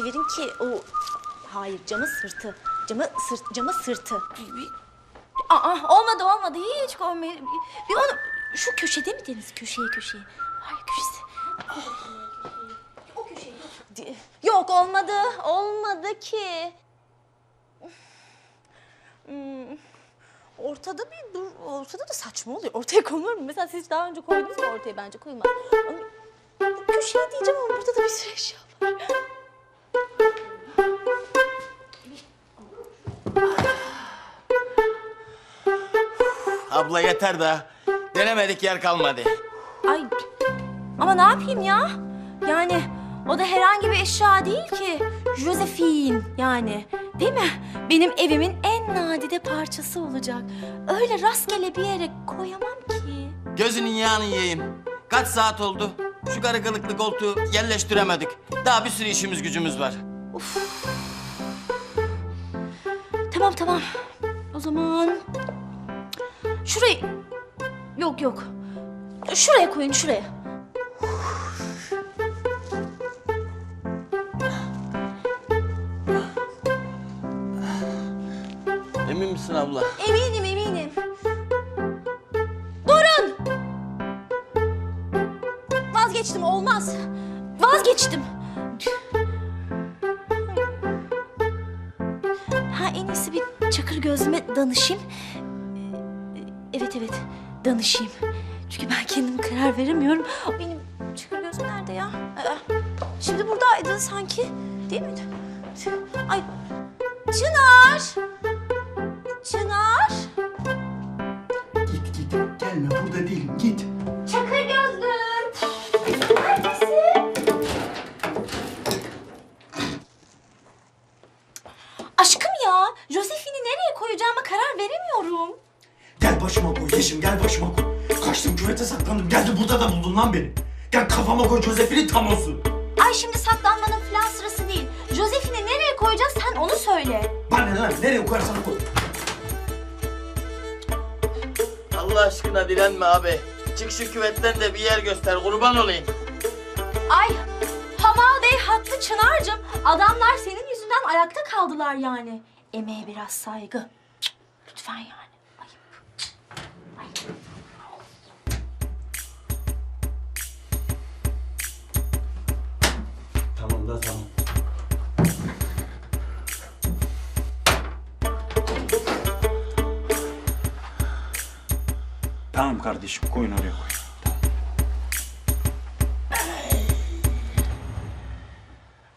çevirin ki o... Hayır camı sırtı. Camı sırt, camı sırtı. Aa olmadı olmadı hiç olmadı. Bir, bir onu şu köşede mi Deniz köşeye köşeye? Hayır köşesi. O köşeye. Di- Yok olmadı olmadı ki. Hmm, Ortada bir dur, ortada da saçma oluyor. Ortaya konulur mu? Mesela siz daha önce koydunuz mu ortaya bence koyulmaz. Ama bu köşeye diyeceğim ama burada da bir sürü eşya var. Abla yeter da. Denemedik yer kalmadı. Ay ama ne yapayım ya? Yani o da herhangi bir eşya değil ki. Josephine yani. Değil mi? Benim evimin en nadide parçası olacak. Öyle rastgele bir yere koyamam ki. Gözünün yağını yiyeyim. Kaç saat oldu? Şu karı kılıklı koltuğu yerleştiremedik. Daha bir sürü işimiz gücümüz var. Tamam tamam. O zaman şurayı yok yok. Şuraya koyun şuraya. Emin misin abla? Eminim eminim. Durun. Vazgeçtim olmaz. Vazgeçtim. Ha en iyisi bir çakır gözlüme danışayım. Evet evet danışayım. Çünkü ben kendim karar veremiyorum. Benim çakır gözüm nerede ya? Aa, Şimdi buradaydı sanki. Değil miydi? Ay Çınar. Çınar. Git git. Gelme burada değilim. Git. Çakır gözlüm. Neredesin? Aşkım ya, Josephine'i nereye koyacağıma karar veremiyorum. Başıma koy Yeşim gel başıma koy. Kaçtım küvete saklandım. Geldi burada da buldun lan beni. Gel kafama koy Josephine tam olsun. Ay şimdi saklanmanın falan sırası değil. Josephine'i nereye koyacağız sen onu söyle. Bana ne lan nereye koyarsan koy. Allah aşkına direnme abi. Çık şu küvetten de bir yer göster kurban olayım. Ay Hamal Bey haklı Çınar'cığım. Adamlar senin yüzünden ayakta kaldılar yani. Emeğe biraz saygı. Cık, Lütfen yani. Tamam da tamam. Tamam kardeşim koyun oraya koy.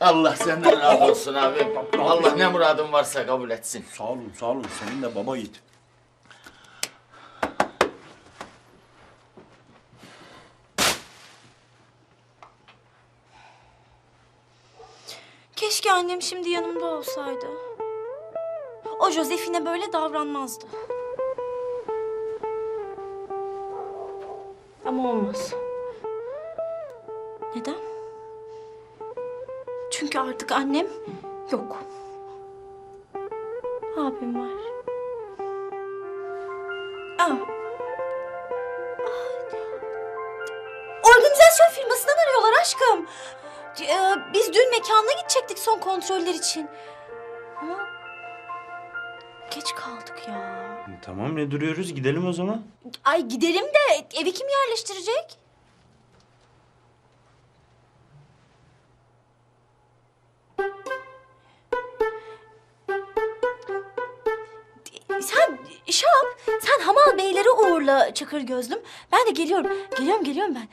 Allah senden razı olsun abi. Allah ne muradın varsa kabul etsin. Sağ olun sağ olun senin de baba yiğit. Keşke annem şimdi yanımda olsaydı. O Josefine böyle davranmazdı. Ama olmaz. Neden? Çünkü artık annem yok. Abim var. Ee, biz dün mekanına gidecektik son kontroller için. Ama geç kaldık ya. Tamam ne duruyoruz gidelim o zaman. Ay gidelim de evi kim yerleştirecek? Sen Şap, sen Hamal Beyleri uğurla Çakır Gözlüm. Ben de geliyorum. Geliyorum, geliyorum ben.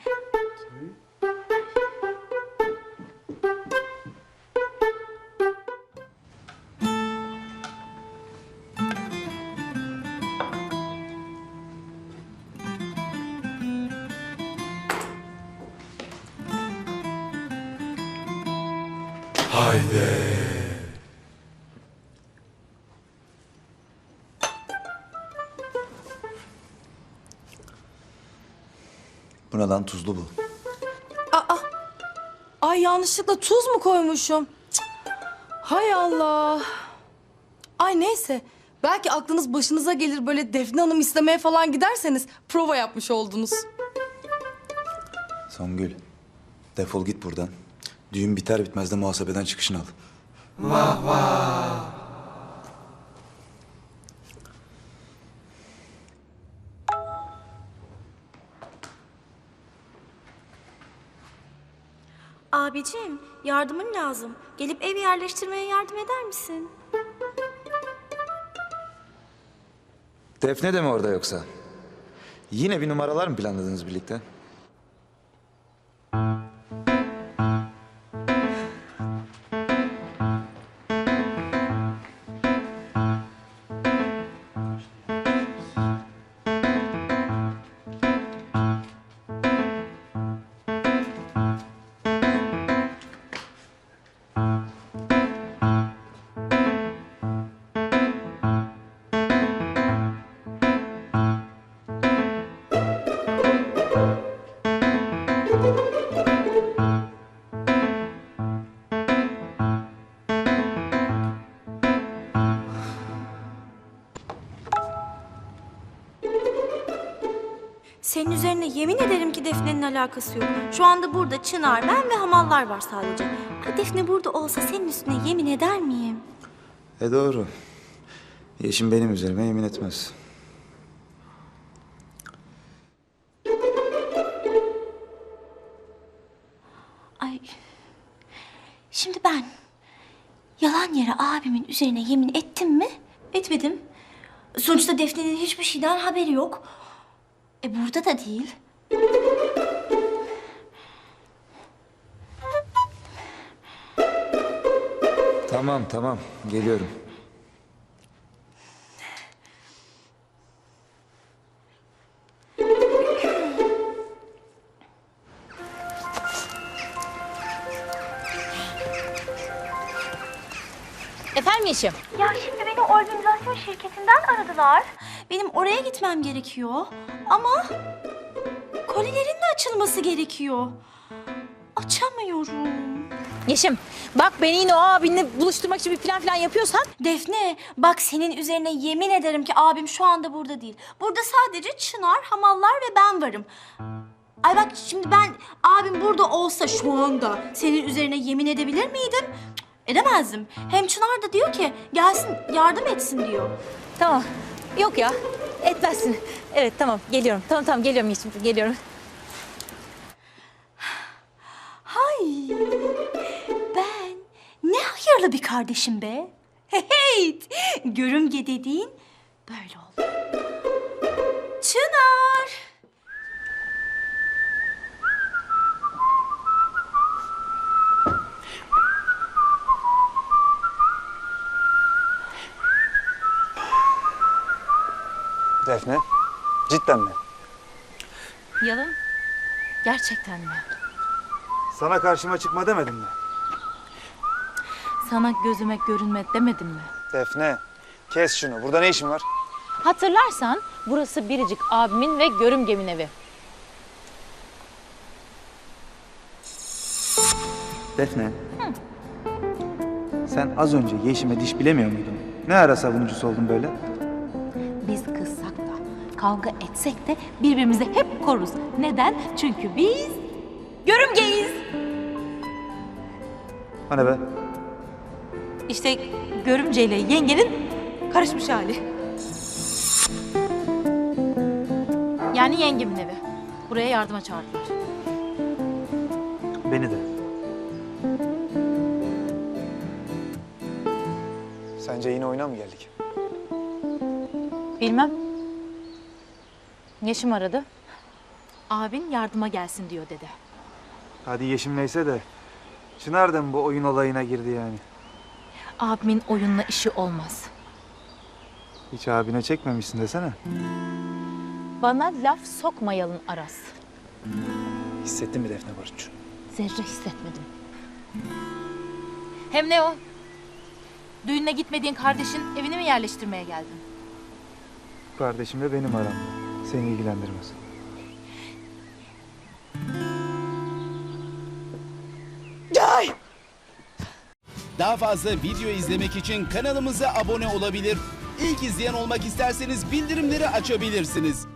Bu ne lan tuzlu bu. Aa, ay yanlışlıkla tuz mu koymuşum? Cık. Hay Allah. Ay neyse. Belki aklınız başınıza gelir böyle Defne Hanım istemeye falan giderseniz prova yapmış oldunuz. Songül defol git buradan. Düğün biter bitmez de muhasebeden çıkışını al. Abicim yardımın lazım. Gelip ev yerleştirmeye yardım eder misin? Defne de mi orada yoksa? Yine bir numaralar mı planladınız birlikte? Senin üzerine yemin ederim ki Defne'nin alakası yok. Şu anda burada Çınar, ben ve hamallar var sadece. Defne burada olsa senin üstüne yemin eder miyim? E doğru. Yeşim benim üzerime yemin etmez. Ay. Şimdi ben yalan yere abimin üzerine yemin ettim mi? Etmedim. Sonuçta Defne'nin hiçbir şeyden haberi yok. E burada da değil. Tamam tamam geliyorum. Ya şimdi beni organizasyon şirketinden aradılar. Benim oraya gitmem gerekiyor. Ama kolilerin de açılması gerekiyor. Açamıyorum. Yeşim bak beni yine o abinle buluşturmak için bir plan falan yapıyorsan Defne bak senin üzerine yemin ederim ki abim şu anda burada değil. Burada sadece Çınar, Hamallar ve ben varım. Ay bak şimdi ben abim burada olsa şu anda senin üzerine yemin edebilir miydim? Cık, Edemezdim. Hem Çınar da diyor ki gelsin yardım etsin diyor. tamam. Yok ya etmezsin. Evet tamam geliyorum. Tamam tamam geliyorum Yeşim geliyorum. Hay ben ne hayırlı bir kardeşim be. Hey, görümce dediğin böyle oldu. Çınar. Defne cidden mi? Yalan. Gerçekten mi? Sana karşıma çıkma demedim mi? Sana gözüme görünme demedim mi? Defne kes şunu. Burada ne işin var? Hatırlarsan burası Biricik abimin ve görümgemin evi. Defne. Sen az önce Yeşim'e diş bilemiyor muydun? Ne ara savunucusu oldun böyle? Kavga etsek de birbirimizi hep koruruz. Neden? Çünkü biz görümgeyiz. Ne be? İşte görümceyle yengenin karışmış hali. Yani yengemin evi. Buraya yardıma çağırdılar. Beni de. Sence yine oyuna mı geldik? Bilmem. Yeşim aradı. Abin yardıma gelsin diyor dedi. Hadi Yeşim neyse de. Çınar da mı bu oyun olayına girdi yani? Abimin oyunla işi olmaz. Hiç abine çekmemişsin desene. Bana laf sokmayalın Aras. Hissettin mi Defne Barutçu? Zerre hissetmedim. Hem ne o? Düğününe gitmediğin kardeşin evini mi yerleştirmeye geldin? Kardeşimle benim aramda. Seni ilgilendirmez. Daha fazla video izlemek için kanalımıza abone olabilir. İlk izleyen olmak isterseniz bildirimleri açabilirsiniz.